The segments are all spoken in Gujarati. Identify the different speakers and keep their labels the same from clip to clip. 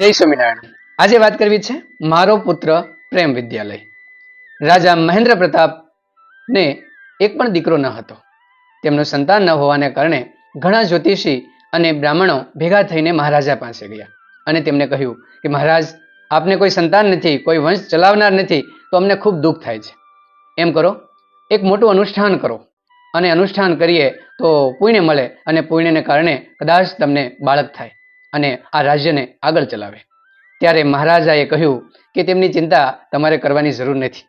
Speaker 1: જય સ્વામિનારાયણ. આજે વાત કરવી છે મારો પુત્ર પ્રેમ વિદ્યાલય. રાજા મહેન્દ્ર પ્રતાપને એક પણ દીકરો ન હતો. તેમનું સંતાન ન હોવાને કારણે ઘણા જ્યોતિષી અને બ્રાહ્મણો ભેગા થઈને મહારાજા પાસે ગયા અને તેમને કહ્યું કે, મહારાજ, આપને કોઈ સંતાન નથી, કોઈ વંશ ચલાવનાર નથી, તો અમને ખૂબ દુઃખ થાય છે. એમ કરો, એક મોટું અનુષ્ઠાન કરો અને અનુષ્ઠાન કરીએ તો પુણ્ય મળે અને પુણ્યને કારણે કદાચ તમને બાળક થાય. અને આ રાજ્યને આગળ ચલાવે. ત્યારે મહારાજાએ કહ્યું કે તેમની ચિંતા તમારે કરવાની જરૂર નથી.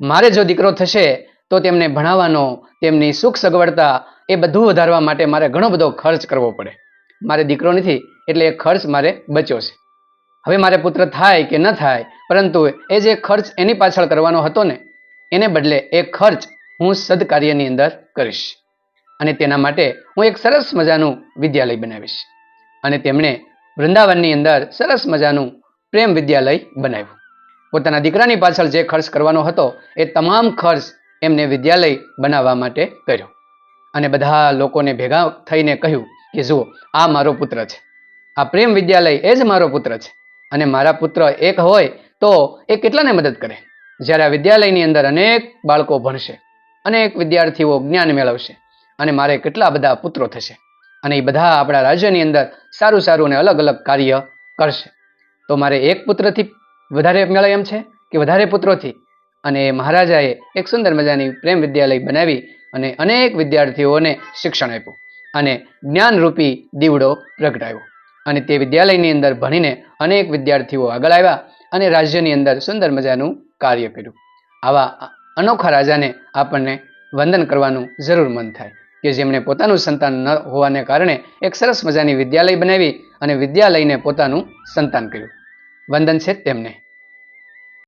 Speaker 1: મારે જો દીકરો થશે, તો તેમને ભણાવવાનો, તેમની સુખ સગવડતા એ બધું વધારવા માટે મારે ઘણો બધો ખર્ચ કરવો પડે. મારે દીકરો નથી, એટલે એ ખર્ચ મારે બચ્યો છે. હવે મારે પુત્ર થાય કે ન થાય, પરંતુ એ જે ખર્ચ એની પાછળ કરવાનો હતો ને, એને બદલે એ ખર્ચ હું સદકાર્યની અંદર કરીશ. અને તેના માટે હું એક સરસ મજાનું વિદ્યાલય બનાવીશ. અને તેમણે વૃંદાવનની અંદર સરસ મજાનું પ્રેમ વિદ્યાલય બનાવ્યું. પોતાના દીકરાની પાછળ જે ખર્ચ કરવાનો હતો, એ તમામ ખર્ચ એમને વિદ્યાલય બનાવવા માટે કર્યો. અને બધા લોકોને ભેગા થઈને કહ્યું કે, જુઓ, આ મારો પુત્ર છે. આ પ્રેમ વિદ્યાલય એ જ મારો પુત્ર છે. અને મારા પુત્ર એક હોય તો એ કેટલાને મદદ કરે? જ્યારે આ વિદ્યાલયની અંદર અનેક બાળકો ભણશે, અનેક વિદ્યાર્થીઓ જ્ઞાન મેળવશે, અને મારે કેટલા બધા પુત્રો થશે. અને એ બધા આપણા રાજ્યની અંદર સારું સારું અને અલગ અલગ કાર્ય કરશે. તો મારે એક પુત્રથી વધારે મળે એમ છે કે વધારે પુત્રોથી? અને મહારાજાએ એક સુંદર મજાની પ્રેમ વિદ્યાલય બનાવી અને અનેક વિદ્યાર્થીઓને શિક્ષણ આપ્યું અને જ્ઞાનરૂપી દીવડો પ્રગટાવ્યો. અને તે વિદ્યાલયની અંદર ભણીને અનેક વિદ્યાર્થીઓ આગળ આવ્યા અને રાજ્યની અંદર સુંદર મજાનું કાર્ય કર્યું. આવા અનોખા રાજાને આપણને વંદન કરવાનું જરૂર મન થાય. કે જેમણે પોતાનું સંતાન ન હોવાને કારણે એક સરસ મજાની વિદ્યાલય બનાવી અને વિદ્યાલયને પોતાનું સંતાન કર્યું. વંદન છે તેમને.